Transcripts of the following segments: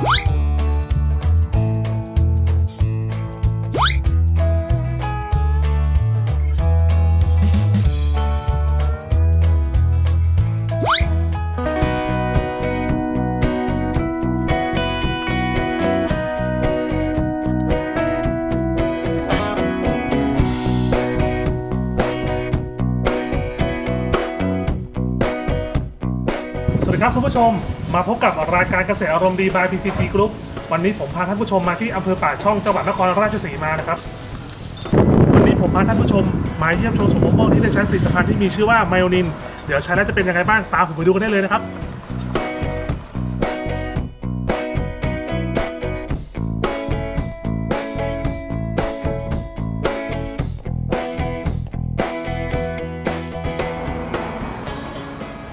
สวัสดีครับคุณผู้ชม มาพบกับรายการเกษตรอารมณ์ดี by PCT Group วันนี้ผมพาท่านผู้ชมมาที่อำเภอป่าช่องจังหวัดนครราชสีมานะครับ วันนี้ผมพาท่านผู้ชมมาเยี่ยมชมสวนมะม่วงที่ได้ใช้ผลิตภัณฑ์ที่มีชื่อว่าไมโอนิน เดี๋ยวใช้แล้วจะเป็นยังไงบ้างตามผมไปดูกันได้เลยนะครับ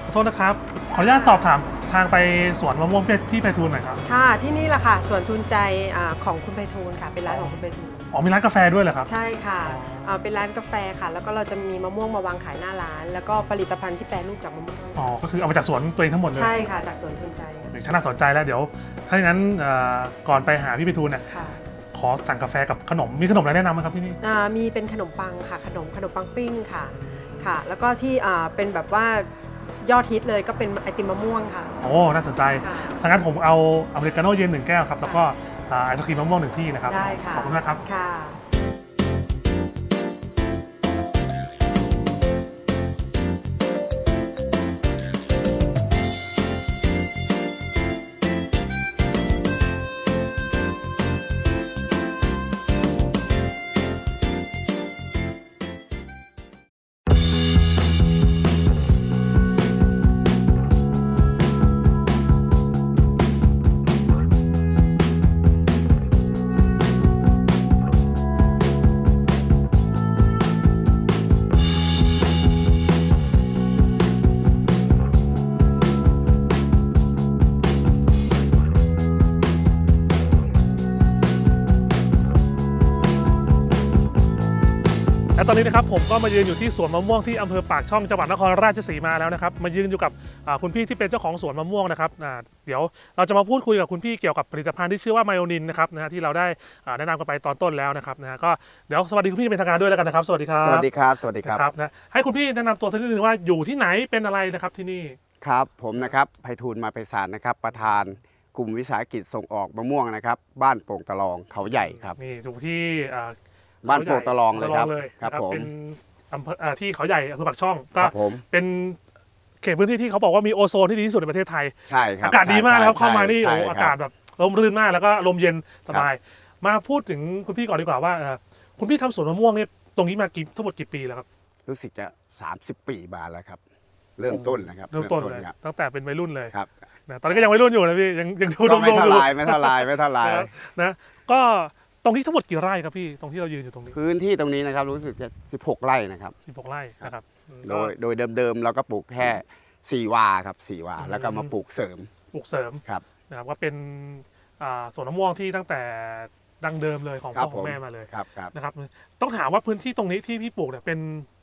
ขอโทษนะครับ ขออนุญาตสอบถาม ทางไปสวนมะม่วงเพชรที่ไพฑูรย์หน่อยครับ ค่ะที่นี่แหละค่ะสวนทุนใจอ่าของคุณไพฑูรย์ค่ะเป็นร้านของคุณไพฑูรย์อ๋อมีร้านกาแฟด้วยเหรอครับ ใช่ค่ะอ๋ออ่าเป็นร้านกาแฟค่ะ แล้วก็เราจะมีมะม่วงมาวางขายหน้าร้าน แล้วก็ผลิตภัณฑ์ที่แปรรูปจากมะม่วงอ๋อ ก็คือเอามาจากสวนตัวเองทั้งหมดเลยใช่ค่ะ จากสวนทุนใจฉันน่าสนใจแล้วเดี๋ยว ถ้าอย่างนั้นเอ่อก่อนไปหาพี่ไปทูลเนี่ยค่ะขอสั่งกาแฟกับขนมมีขนมอะไรแนะนำไหมครับที่นี่ อ่ามีเป็นขนมปังค่ะ ขนมขนมปังปิ้งค่ะค่ะ แล้วก็ที่อ่าเป็นแบบว่า ยอดฮิตเลยก็เป็นไอติมมะม่วงค่ะ โอ้ น่าสนใจค่ะถ้างั้นผมเอาอเมริกาโน่เย็นหนึ่งแก้วครับ แล้วก็อ่าไอศครีมมะม่วงหนึ่งที่นะครับ ได้ค่ะ ขอบคุณมากครับ ค่ะ นนี้นะครับผมก็มายืนอยู่ที่สวนมะม่วงที่อำเภอปากช่องจังหวัดนครราชสีมาแล้วนะครับมายืนอยู่กับอ่าคุณพี่ที่เป็นเจ้าของสวนมะม่วงนะครับอ่าเดี๋ยวเราจะมาพูดคุยกับคุณพี่เกี่ยวกับผลิตภัณฑ์ที่ชื่อว่าไมโอนินนะครับนะฮะที่เราได้อ่าแนะนำกันไปตอนต้นแล้วนะครับนะฮะก็เดี๋ยวสวัสดีคุณพี่เป็นทางการด้วยแล้วกันนะครับ สวัสดีครับสวัสดีครับสวัสดีครับครับนะให้คุณพี่แนะนำตัวสักนิดนึงว่าอยู่ที่ไหนเป็นอะไรนะครับที่นี่ครับผมนะครับไพฑูรย์มาไพศาลนะครับประธานกลุ่มวิสาหกิจส่งออกมะม่วงนะครับ บ้านโป่งตะลองเขาใหญ่ครับนี่อยู่ที่อ่า บ้านโป่งตะลองเลยครับตะเลยครับนะผมเป็นอำเภออ่าที่เขาใหญ่อำเภอปากช่องคก็รับผมเป็นเขตพื้นที่ที่เขาบอกว่ามีโอโซนที่ดีที่สุดในประเทศไทยใช่ครับอากาศดีมากนะครับใช่เข้ามานี่ใช่โอ้ใช่อากาศแบบลมรื่นมากแล้วก็ลมเย็นสครับบาย มาพูดถึงคุณพี่ก่อนดีกว่าว่าเอ่อคุณพี่ทำสวนมะม่วงเนี่ยตรงนี้มากี่ทั้งหมดกี่ปีแล้วครับรู้สึกจะ 30 ปีมาแล้วครับ เริ่มต้นนะครับเริ่มต้นเลยครับตั้งแต่เป็นวัยรุ่นเลยครับนะตอนนี้ก็ยังวัยรุ่นอยู่นะพี่ยังยังดูก็ดมไม่ๆอเท่ายู่ไรไม่เท่าไรไม่เท่าไรนะครับนะก็ต รงนี้ทั้งหมดกี่ไร่ครับพี่ตรงที่เรายืนอยู่ตรงนี้พื้นที่ตรงนี้นะครับรู้สึกจะ 16 ไร่นะครับ 16 ไร่นะครับอืมโดก็ยโดยเดิมๆเราก็ปลูกแค่4วาครับ4วาอืมแล้วก็มาปลูกเสริมปลูกเสริมครับนะครับก็เป็นอ่าสวนมะม่วงที่ตั้งแต่ดังเดิมเลยของครัพ่อบของผมแม่มาเลยครับครับนะครับ ต้องถามว่าพื้นที่ตรงนี้ที่พี่ปลูกเนี่ยเป็น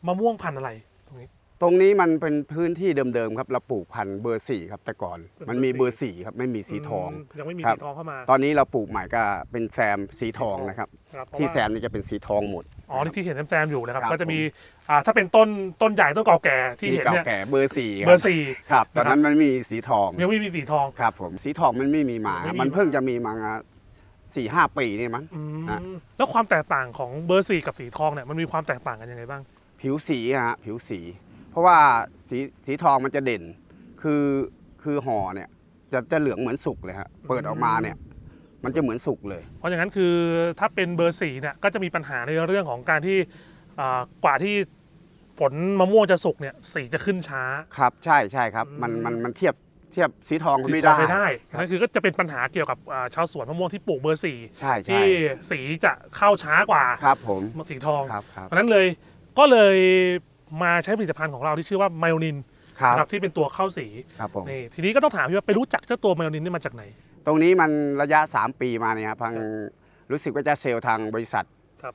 มะม่วงพันธุ์อะไรตรงนี้ ตรงนี้มันเป็นพื้นที่เดิมๆครับเราปลูกพันธุ์เบอร์สี่ครับแต่ก่อน มันมีเบอร์สี่ครับไม่มีสีทองมยังไม่มีครับสีทองเข้ามา ตอนนี้เราปลูกใหม่ก็เป็นแซมสีทองนะครับ ครับเพราะที่ว่าแซมนี่จะเป็นสีทองหมด อ๋อที่ที่เห็นแซมๆอยู่นะครับ ครับ ก็จะมีอ่าถ้าเป็นต้นต้นใหญ่ต้นเก่าแก่ที่มีเห็นเก่าเนี่ยแก่เบอร์สี่เบอร์สี่ครับตอนนั้นนะครับมันมีสีทองยังไม่มีสีทอง ครับผมสีทองมันไม่มีมา ไม่มี มันเพิ่งจะมีมาสี่ห้าปีนี่มั้ง อืมฮะแล้วความแตกต่างของเบอร์สี่กับสีทองเนี่ยมันมีความแตกต่างกันยังไงบ้าง ผิวสีอะฮะผิวสี เพราะว่าสีสีทองมันจะเด่น คือคือห่อเนี่ยจะจะเหลืองเหมือนสุกเลยฮะเปิดออกมาเนี่ยมันจะเหมือนสุกเลย เพราะอย่างนั้นคือถ้าเป็นเบอร์สี่เนี่ยก็จะมีปัญหาในเรื่องของการที่อ่ากว่าที่ผลมะม่วงจะสุกเนี่ยสีจะขึ้นช้า ครับ ใช่ใช่ครับ มันอืมมันมันเทียบเทียบสีทองก็สีไม่ทองได้ ไม่ได้นั่นคือก็จะเป็นปัญหาเกี่ยวกับอ่าชาวสวนมะม่วงที่ปลูกเบอร์สี่ใช่ใช่ ที่สีจะเข้าช้ากว่าครับผม สีทอง ครับครับ เพราะฉะนั้นเลยก็เลย มาใช้ผลิตภัณฑ์ของเราที่ชื่อว่าไมโอนินครับนะครับที่เป็นตัวเข้าสีครับผม นี่ทีนี้ก็ต้องถามพี่ว่าไปรู้จักเจ้าตัวไมโอนินนี่มาจากไหน ตรงนี้มันระยะ 3 ปีมาเนี่ยครับทางรู้สึกว่าจะเซลล์ทางบริษัทครับ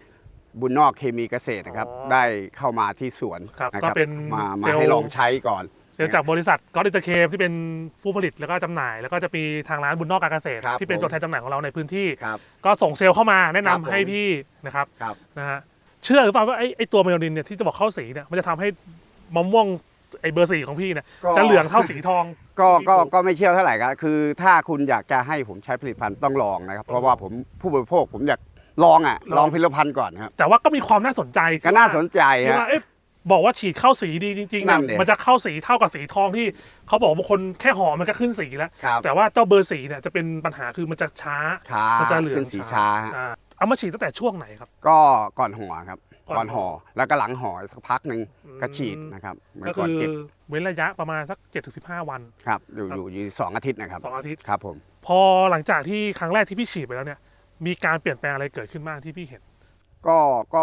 บุญนอกเคมีเกษตรนะครับ อ๋อได้เข้ามาที่สวนครับนะก็เป็นมามาเซลล์ ให้ลองใช้ก่อน เซเดี๋ยวจากบริษัทก็ดิตเคมที่เป็นผู้ผลิตแล้วก็จำหน่าย แล้วก็จะมีทางร้านบุญนอกการเกษตร ครับที่เป็นผม ตัวแทนจำหน่ายของเราในพื้นที่ ครับ ก็ส่งเซลล์เข้ามาแนะนำครับผม ให้พี่นะครับครับ นะฮะ เชื่อหรือเปล่าว่าไอ้ไอ้ตัวเมลานินเนี่ยที่จะบอกเข้าสีเนี่ยมันจะทำให้มะม่วงไอ้เบอร์สี่ของพี่เนี่ยก็ จะเหลืองเท่าสีทอง ก็ก็ที่ปลูกก็ไม่เชื่อเท่าไหร่ครับคือถ้าคุณอยากจะให้ผมใช้ผลิตภัณฑ์ต้องลองนะครับ เพราะว่าผมผู้บริโภคผมอยากลองอะลองลองผลิตภัณฑ์ก่อนครับแต่ว่าก็มีความน่าสนใจก็น่าสนใจที่ฮะ ว่าเอ๊ะบอกว่าฉีดเข้าสีดีจริงๆนั่นะนดิ มันจะเข้าสีเท่ากับสีทองที่เขาบอกบางคนแค่หอมมันก็ขึ้นสีแล้ว ครับแต่ว่าเจ้าเบอร์สีเนี่ยจะเป็นปัญหาคือมันจะช้า ช้ามันจะเหลืองขึ้นสีช้าฮะอ่ เอามาฉีดตั้งแต่ช่วงไหนครับ ก็ก่อนห่อครับ ก่อนก่อนห่อแล้วก็หลังห่อสักพักหนึ่งอืมก็ฉีดนะครับเหมือนก็ก่อนคือเก็บเว้นระยะประมาณสัก7จ็ถึงสิวัน ครับ อยู่อยู่อยู่สองอาทิตย์นะครับสองอาทิตย์ ครับผม พอหลังจากที่ครั้งแรกที่พี่ฉีดไปแล้วเนี่ย มีการเปลี่ยนแปลงอะไรเกิดขึ้นบ้างที่พี่เห็น ก็ก็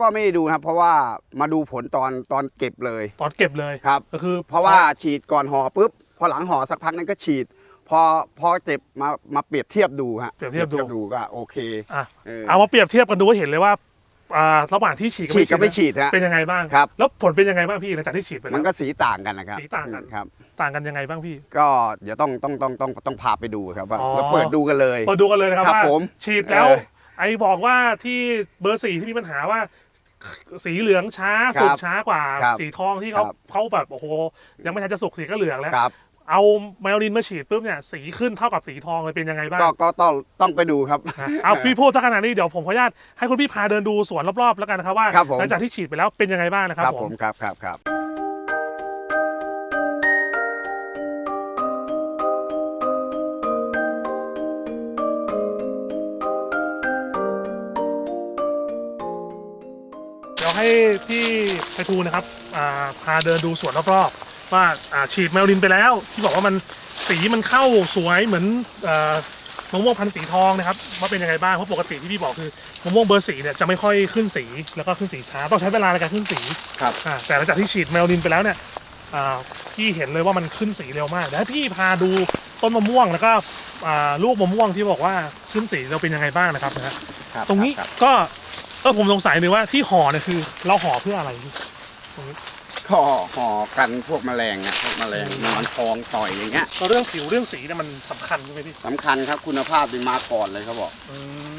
ก็ไม่ได้ดูนะครับ เพราะว่ามาดูผลตอนตอนเก็บเลยตอนเก็บเลย ครับ ก็คือเพราะว่าฉีดก่อนห่อปุ๊บพอหลังห่อสักพักนึงก็ฉีด พอพอเจ็บมามาเปรียบเทียบดูฮะเปรียบเทียบดูดูก็โอเคอะเออเอามาเปรียบเทียบกันดูว่าเห็นเลยว่าอ่าระหว่างที่ฉีดกับฉีดกับไม่นะฉีดฮะ เป็นยังไงบ้างครับ แล้วผลเป็นยังไงบ้างพี่หลังจากที่ฉีดไปแล้วมันก็สีต่างกันนะครับสีต่างกัน ครับ ต่างกันยังไงบ้างพี่ ก็เดี๋ยวต้องต้องต้องต้องต้องพาไปดูครับว่าอ๋อ เราเปิดดูกันเลย มาดูกันเลยนะครับครับว่าผมฉีดแล้ว เออไอ้บอกว่าที่เบอร์สี่ที่มีปัญหาว่า สีเหลืองช้าครับสุกช้ากว่า ครับสีทองที่เขาครับ เขาแบบโอ้โหยังไม่ทันจะสุกสีก็เหลืองแล้ว ครับ เอาไมโอลินมาฉีดปุ๊บเนี่ยสีขึ้นเท่ากับสีทองเลยเป็นยังไงบ้างก็ก็ต้องต้องไปดูครับนะเอาพี่พูดสักขนาดนี้เดี๋ยวผมขออนุญาตให้คุณพี่พาเดินดูสวนรอบๆ แล้วกันนะครับว่าครับผม หลังจากที่ฉีดไปแล้วเป็นยังไงบ้างนะครับครับผผมมครับครับครับ เดี๋ยวให้พี่ไพฑูรย์นะครับอ่าพาเดินดูสวนรอบๆ ว่าอ่าฉีดไมโอลินไปแล้ว ที่บอกว่ามันสีมันเข้าสวยเหมือนเอ่อมะม่วงพันธุ์สีทองนะครับว่าเป็นยังไงบ้างเพราะปกติที่พี่บอกคือมะม่วงเบอร์สีเนี่ยจะไม่ค่อยขึ้นสีแล้วก็ขึ้นสีช้าต้องใช้เวลาในการขึ้นสีครับ อ่าแต่หลังจากที่ฉีดไมโอลินไปแล้วเนี่ยอ่าพี่เห็นเลยว่ามันขึ้นสีเร็วมากเดี๋ยวให้พี่พาดูต้นมะม่วงแล้วก็อ่าลูกมะม่วงที่บอกว่าขึ้นสีเราเป็นยังไงบ้างนะครับนะฮะ ครับตรงนี้คบก็เออผมสงสัยเลยว่าที่ห่อเนี่ยคือ เราห่อเพื่ออะไรพี่ตรงนี้ ห่อห่อกันพวกแมลงอะพวกแมลงนอนทองต่อยอย่างเงี้ยเราเรื่องผิวเรื่องสีเนี่ยมันสำคัญใช่ไหมพี่สำคัญครับคุณภาพดีมาก่อนเลยเขาบอก อืม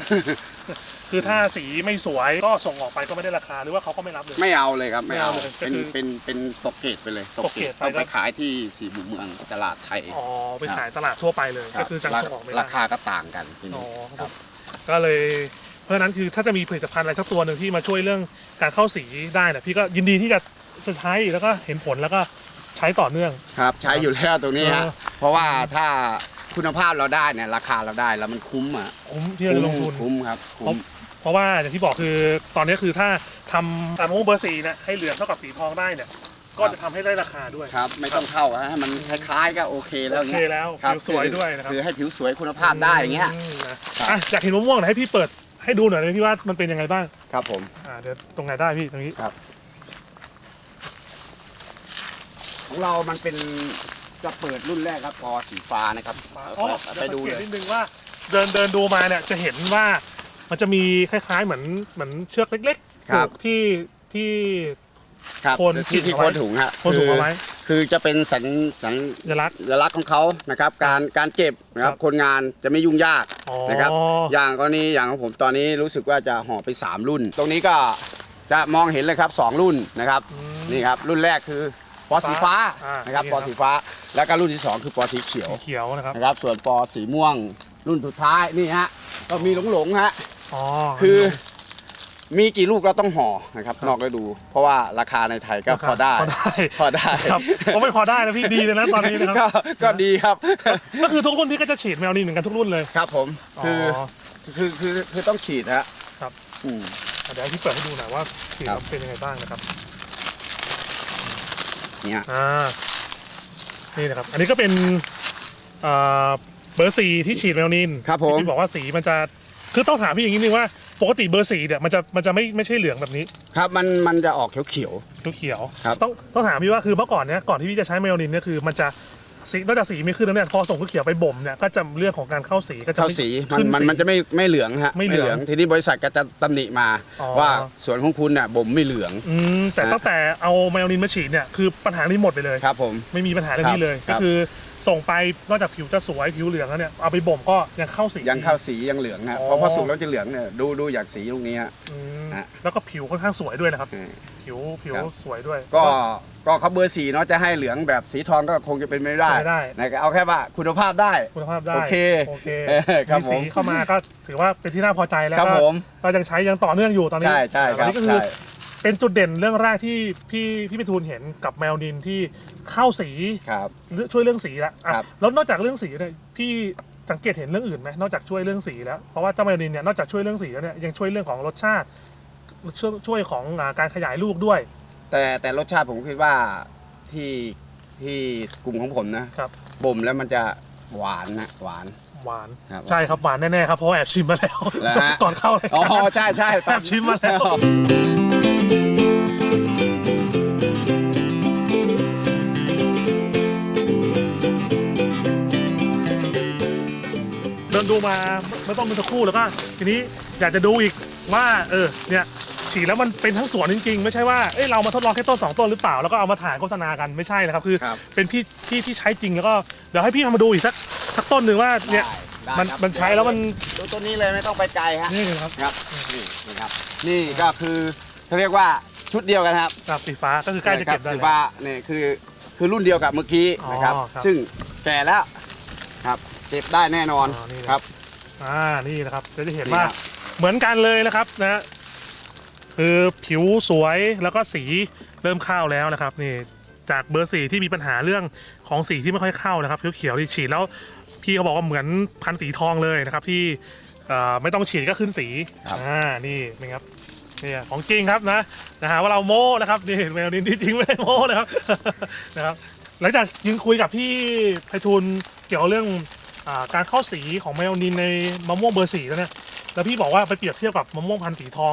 คือถ้าสีไม่สวยก็ส่งออกไปก็ไม่ได้ราคาหรือว่าเขาก็ไม่รับเลย ไม่เอาเลยครับไม่เอาไม่เอาเลยเป็นก็คือเป็นเป็นตกเกตไปเลยตกเกรดไปต้องก็ไปขายที่สีบุญเมืองตลาดไทยอ๋อไปขายตลาดทั่วไปเลยครัก็บคือจังราส่งออกไม่ราได้คาก็ต่างกันทีอ๋นี้อครับก็เลยเพราะฉะนั้นคือถ้าจะมีผลิตภัณฑ์อะไรสักตัวหนึ่งที่มาช่วยเรื่องการเข้าสีได้เนี่ยพี่ก็ยินดีที่จะ จะใช้แล้วก็เห็นผลแล้วก็ใช้ต่อเนื่อง ครับใช้อยู่แล้วตรงนี้ฮะเออ เพราะว่าถ้าคุณภาพเราได้เนี่ยราคาเราได้แล้วมันคุ้มอะคุ้มที่จะลงทุน คุ้มครับคุ้ม เพราะว่าอย่างที่บอกคือตอนนี้คือถ้าทำตามมะม่วงเบอร์สีเนี่ยให้เหลืองเท่ากับสีทองได้เนี่ย ก็จะทำให้ได้ราคาด้วย ครับไม่ต้องเข้าฮะให้มันคล้ายๆก็โอเคแล้วโอเคเงี้ยแล้วครับผิวสวยด้วยนะครับ คือให้ผิวสวยคุณภาพได้อย่างเงี้ย มนะอะอยากเห็นมะม่วงหน่อยให้พี่เปิดให้ดูหน่อยเลยพี่ว่ามันเป็นยังไงบ้างครับผม อ่าเดี๋ยวตรงไหนได้พี่ตรงนี้ ของเรามันเป็นจะเปิดรุ่นแรกครับพอสีฟ้านะครับอ๋อไปดูเดี๋เลยวยสังกตนิดนึงว่าเดินเดินดูมาเนี่ยจะเห็นว่ามันจะมีคล้ายๆเหมือนเหมือนเชือกเล็กๆครับผูกที่ที่ ครับโคนที่ที่เอาไว้โคนถุงฮะโคนถุงเอาไว้คือคือจะเป็นสัญสัญสัญลักษณ์ลักษณ์ของเขานะครับ การการเก็บนะครัครับบคนงานจะไม่ยุ่งยาก อ๋อนะครับ อย่างกรณีอย่างของผมตอนนี้รู้สึกว่าจะห่อไป 3 รุ่น ตรงนี้ก็จะมองเห็นเลยครับ 2 รุ่นนะครับ อืมนี่ครับรุ่นแรกคือ ปอสีฟ้าอ่านนะครับนี่ปครัอบ สีฟ้า แล้วก็รุ่นที่2คือปอสีเขียวสีเขียวนะครับนะครับ ส่วนปอสีม่วงรุ่นสุดท้ายนี่ฮะก็มีหลงๆฮะ อ๋อ คือมีกี่ลูกเราต้องห่อนะครับ นอกฤดู เพราะว่าราคาในไทยก็พอได้พอได้ พอได้ครับก็ไม่พอได้นะพี่ดีเลยนะตอนนี้นะครับก็ก็ดีครับ ก็คือทุกรุ่นที่ก็จะฉีดแมวนี่เหมือนกันทุกรุ่นเลยครับผมคืออคือคือคือต้องฉีดฮะครับ อืม เดี๋ยวให้พี่เปิดให้ดูหน่อยว่าฉีดครับ แล้วเป็นยังไงบ้างนะครับ เนี่ยอ่านี่นะครับ อันนี้ก็เป็นเอ่อเบอร์สีที่ฉีดแมวนินครับผมที่บอกว่าสีมันจะคือต้องถามพี่อย่างนี้นึงว่าปกติเบอร์สีเนี่ยมันจะมันจะไม่ไม่ใช่เหลืองแบบนี้ ครับมันมันจะออกเขียวเขียวเขียวครับต้องต้องถามพี่ว่าคือเมื่อก่อนเนี่ยก่อนที่พี่จะใช้แมวนินเนี่ยคือมันจะ สีนอกจากสีไม่ขึ้นแล้วเนี่ยพอส่งข้าวเขียวไปบ่มเนี่ยก็จะเรื่องของการเข้าสีก็จะเข้าไม่สีมันขึ้ มันมันจะไม่ไม่เหลืองฮะไม่เหลืองทีนี้บริษัทก็จะตำหนิมา อ๋อ ว่าสวนของคุณน่ะบ่มไม่เหลือง อืมแต่ฮะตั้งแต่เอาไมโอนินมาฉีดเนี่ยคือปัญหานี้หมดไปเลย ครับผม ไม่มีปัญหาเรื่องนี้เลย ครัก็บ คือ ส่งไปนอกจากผิวจะสวยผิวเหลืองแล้วเนี่ยเอาไปบ่มก็ยังเข้าสี ยังเข้าสียังเหลืองฮะอ๋อ เพราะพอสุกแล้วจะเหลืองเนี่ยดูดูจากสีลูกนี้ฮะ อืมฮะ แล้วก็ผิวค่อนข้างสวยด้วยนะครับเออผิวผิวครับ สวยด้วย ก็ก็เขาเบอร์สีเนาะจะให้เหลืองแบบสีทองก็คงจะเป็นไม่ได้ไม่ได้ นะเอาแค่ว่าคุณภาพได้ คุณภาพได้โอเคโอเคเออครับมีสีผมเข้ามาก็ถือว่าเป็นที่น่าพอใจแล้วครับก็ผมก็ยังใช้ยังต่อเนื่องอยู่ตอนนี้ใช่ใช่คอันรับนี้ก็คือใช่ เป็นจุดเด่นเรื่องแรกที่พี่พี่พิทูลเห็นกับแมวนินที่เข้าสีครับช่วยเรื่องสีแล้วอะครับ แล้วนอกจากเรื่องสีเนี่ยพี่สังเกตเห็นเรื่องอื่นไหมนอกจากช่วยเรื่องสีแล้วเพราะว่าเจ้าแมวนินเนี่ยนอกจากช่วยเรื่องสีแล้วเนี่ยยังช่วยเรื่องของรสชาติช่วยช่วยของอ่าการขยายลูกด้วย แต่แต่รสชาติผมคิดว่าที่ที่กลุ่มของผมนะครับ บ่มแล้วมันจะหวานนะหวาน หวานครับใช่ครับหวานแน่ๆครับเพราะว่าแอบชิมมาแล้วแล้วฮะ ก่อนเข้าเลยอ๋อใช่ใช่ตแอบชิมมาแล้ว ดินดูมาไม่ต้องเป็นสักครู่แล้วก็ทีนี้อยากจะดูอีกว่าเออเนี่ยฉีดแล้วมันเป็นทั้งสวนจริงๆ ไม่ใช่ว่าเอ้ยเรามาทดลองแค่ต้นสองต้นหรือเปล่าแล้วก็เอามาถ่ายโฆษณากันไม่ใช่นะครับคือ ครับ เป็นพี่ที่ที่ใช้จริงแล้วก็เดี๋ยวให้พี่มาดูอีกสักสักต้นหนึ่งว่าเนี่ย ได้มันครับมันใช้แล้วมัน ดูต้นนี้เลยไม่ต้องไปไกลฮะนี่ครับครับนี่นี่ครับ นี่ก็คือเขาเรียกว่าชุดเดียวกันครับกับสีฟ้าก็คือใกล้จะเก็บได้ถือแล้ว ว่าเนี่ยคือคือรุ่นเดียวกับเมื่อกี้นะครับ อ๋อครับ ซึ่งแก่แล้วครับ เก็บได้แน่นอนอ๋อนี่นะครับอ่านี่นะครับจะได้เห็นนี่ว่าครับเหมือนกันเลยนะครับนะคือผิวสวยแล้วก็สีเริ่มเข้าแล้วนะครับ นี่จากเบอร์สีที่มีปัญหาเรื่องของสีที่ไม่ค่อยเข้านะครับเขียวๆที่ฉีดแล้วพี่เขาบอกว่าเหมือนพันธุ์สีทองเลยนะครับ ที่เอ่อไม่ต้องฉีดก็ขึ้นสีครับอ่านี่นะครับเนี่ยของจริงครับนะนะฮะว่าเราโม้นะครับนี่แมวนินที่จริงไม่ได้โม้นะครับ นะครับ หลังจากยิงคุยกับพี่ไพฑูรย์เกี่ยวกับเรื่องอา การเข้าสีของแมวนินในมะม่วงเบอร์สีแล้วเนี่ยแล้วพี่บอกว่าไปเปรียบเทียบกับมะม่วงพันธุ์สีทอง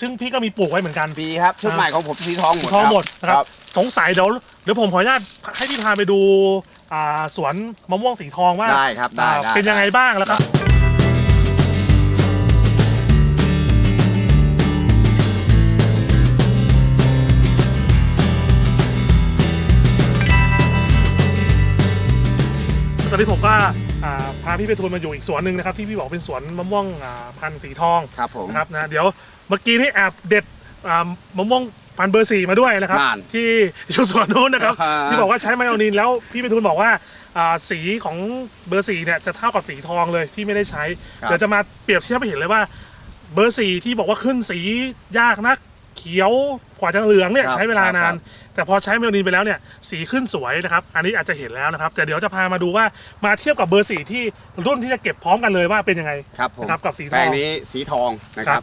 ซึ่งพี่ก็มีปลูกไว้เหมือนกันปีครับชุดใหม่ของผมสีทองหมสีดทองครับหมดนะครับสงสัยเดี๋ยวเดี๋ยวผมขออนุญาตให้พี่พาไปดูอ่าสวนมะม่วงสีทองว่าได้ครับได้อ่าได้เป็นยังไงบ้างแล้วครับ ตอนนี้ผมก็อ่าพาพี่ไปทัวร์มาอยู่อีกสวนหนึ่งนะครับที่พี่บอกเป็นสวนมะม่วงอ่าพันธุ์สีทองครับผม นะครับนะเดี๋ยวเมื่อกี้นี่แอบเด็ดอ่ามะม่วงพันธุ์เบอร์สี่มาด้วยนะครับนั่นที่อยู่สวนนู้นนะครับอ่าที่บอกว่าใช้ไมโอนินแล้วพี่ไปทูลบอกว่าอ่าสีของเบอร์สี่เนี่ยจะเท่ากับสีทองเลยที่ไม่ได้ใช้ครับเดี๋ยวจะมาเปรียบเทียบให้เห็นเลยว่าเบอร์สี่ที่บอกว่าขึ้นสียากนัก เขียวกว่าจะเหลืองเนี่ยครับใช้เวลานานครับแต่พอใช้ไมโอนินไปแล้วเนี่ยสีขึ้นสวยนะครับ อันนี้อาจจะเห็นแล้วนะครับแต่เดี๋ยวจะพามาดูว่ามาเทียบกับเบอร์สี่ที่รุ่นที่จะเก็บพร้อมกันเลยว่าเป็นยังไง ครับผมนะครับกับสีทองแปลงนี้สีทองนะคครัรับ บ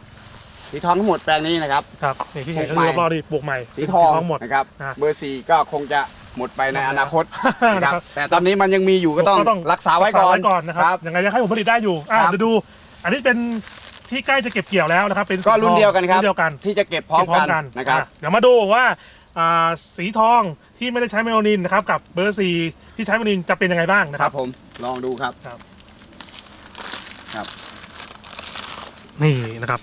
สีทองทั้งหมดแปลงนี้นะครับ ครับนี่ที่เห็นก็ปลูคืกใหม่อรอบๆนี่ปลูกใหม่สีทองหมด นะครับ อะเบอร์สี่ก็คงจะหมดไปในอนาคตนะคนะรับครับ แต่ตอนนี้มันยังมีอยู่ก็ต้องรักษาไว้ก่อนนะครับยังไงยังให้ผมผลิตได้อยู่อะครับ เดี๋ยวดู อันนี้เป็น ที่ใกล้จะเก็บเกี่ยวแล้วนะครับเป็นก็รุ่นเดียวกันครับ รุ่นเดียวกัน ที่จะเก็บพร้อมกันนะครับ อะเดี๋ยวมาดูว่าอ่าสีทองที่ไม่ได้ใช้เมลานินนะครับกับเบอร์ซีที่ใช้เมลานินจะเป็นยังไงบ้างนะคครัรับบ ผมลองดูครับ นี่นะครับ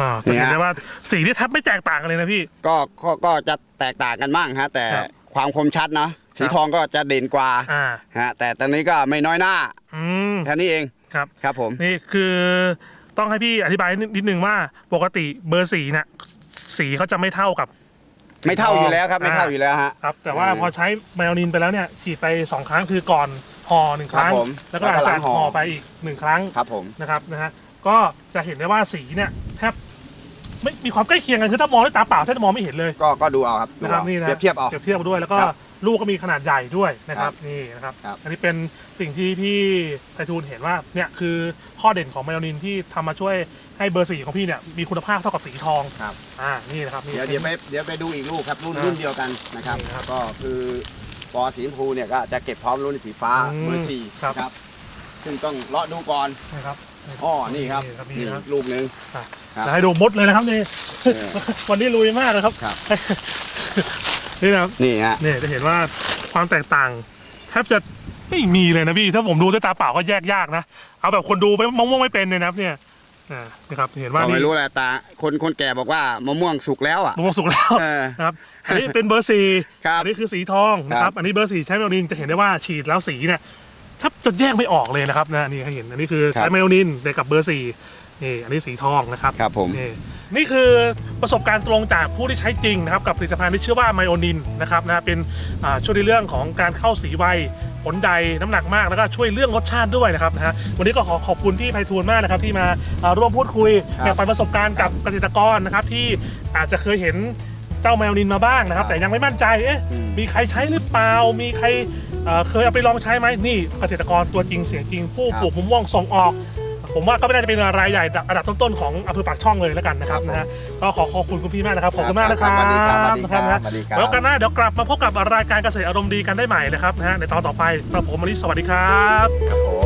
อ่าจะเห็นนี่ฮะได้ว่าสีที่แทบไม่แตกต่างกันเลยนะพี่ ก็ก็ก็จะแตกต่างกันบ้างฮะแต่ครับความคมชัดนะสีทองก็จะเด่นกว่าอ่าฮะแต่ตอนนี้ก็ไม่น้อยหน้าอืมแค่นี้เองครับ ครับผม นี่คือ ต้องให้พี่อธิบายนิดนิดนึงว่าปกติเบอร์สีเนี่ยสีเขาจะไม่เท่ากับไม่เท่าอยู่แล้วครับ ไม่เท่าอ่อยู่แล้วฮะ ครับ แต่ว่าอืมพอใช้ไมโอนินไปแล้วเนี่ยฉีดไปสองครั้งคือก่อนห่อหนึ่งครั้ง ครับผมแล้วก็หลังแล้วก็หลัจากงห่อห่อ ไปอีกหนึ่งครั้งครับผม นะครับนะฮะก็จะเห็นได้ว่าสีเนี่ยแทบไม่มีความใกล้เคียงกันคือถ้ามองด้วยตาเปล่าแทบจะมองไม่เห็นเลย ก็ก็ดูเอาครับดูนะครับเอานี่นะเปรียบเทียบเอา เปรียบเทียบด้วยแล้วก็ครับ ลูกก็มีขนาดใหญ่ด้วยนะครับครับนี่นะครับ ครับอันนี้เป็นสิ่งที่พี่ไพฑูรย์เห็นว่าเนี่ยคือข้อเด่นของไมโอนินที่ทำมาช่วยให้เบอร์สีของพี่เนี่ยมีคุณภาพเท่ากับสีทองครับ อ่านี่นะครับนี่ เดี๋ยวเดี๋ยวไปเดี๋ยวไปดูอีกลูกครับรุ่นอ่ารุ่นเดียวกันนะครับนี่ครับก็คือปอสีชมพูเนี่ยก็จะเก็บพร้อมรุ่นสีฟ้าอืมเบอร์สี่ครับครับซึ่งต้องเลาะดูก่อนนะครับอ้อนี่ครับนี่ครับนี่นี่ครับ ลูกหนึ่ง ครับ จะให้ดูมดเลยนะครับนี่ เออ วันนี้ลุยมากนะครับ ครับ นี่นะครับนี่ฮะนี่จะเห็นว่าความแตกต่างแทบจะไม่มีเลยนะพี่ถ้าผมดูด้วยตาเปล่าก็แยกยากนะเอาแบบคนดูไปมะม่วงไม่เป็นเลยนะครับเนี่ยอ่านะครับเห็นว่าก็นี่ไม่รู้แหละตาคนคนแก่บอกว่ามะม่วงสุกแล้วอะมะม่วงสุกแล้วเออ นะครับอันนี้เป็นเบอร์สี่ครับอันี้คือสีทองนะคครัรับบอันนี้เบอร์สี่ใช้ไมโอนินจะเห็นได้ว่าฉีดแล้วสีเนี่ยถ้าจะแยกไม่ออกเลยนะครับนะนี่ให้เห็นอันนี้คือใช้ไมโอนินแต่กับเบอร์สี่นี่อันนี้สีทองนะครับครับผมนี่ นี่คือประสบการณ์ตรงจากผู้ที่ใช้จริงนะครับกับผลิตภัณฑ์ที่ชื่อว่าไมโอนินนะครับนะเป็นอ่าช่วยในเรื่องของการเข้าสีไวผลใดน้ำหนักมากแล้วก็ช่วยเรื่องรสชาติด้วยนะครับนะฮะวันนี้ก็ขอขอบคุณพี่ไพฑูรย์มากนะครับที่มาอ่าร่วมพูดคุยครับแบ่งปันประสบการณ์กับเกษตรกรนะครับที่อาจจะเคยเห็นเจ้าไมโอนินมาบ้างนะครับ แต่ยังไม่มั่นใจเอ๊ะอืมมีใครใช้หรือเปล่ามีใครเอ่อเคยเอาไปลองใช้ไหมนี่เกษตรกรตัวจริงเสียงจริงผู้ปลูกมะม่วงส่งออก ผมว่าก็ไม่น่าจะเป็นรายใหญ่อันดับต้นๆของอำเภอปากช่องเลยแล้วกันนะครับครับผมนะฮะก็ขอขอบคุณคุณพี่มากนะครับขอบคุณมากนะครับสวัสดีครับสวัสดีครับนะฮะสวัสดีครับแล้วกันหน้าเดี๋ยวกลับมาพบกับรายการเกษตรอารมณ์ดีกันได้ใหม่นะครับนะฮะในตอนต่อไปสำหรับผมวันนี้สวัสดีครับครับผม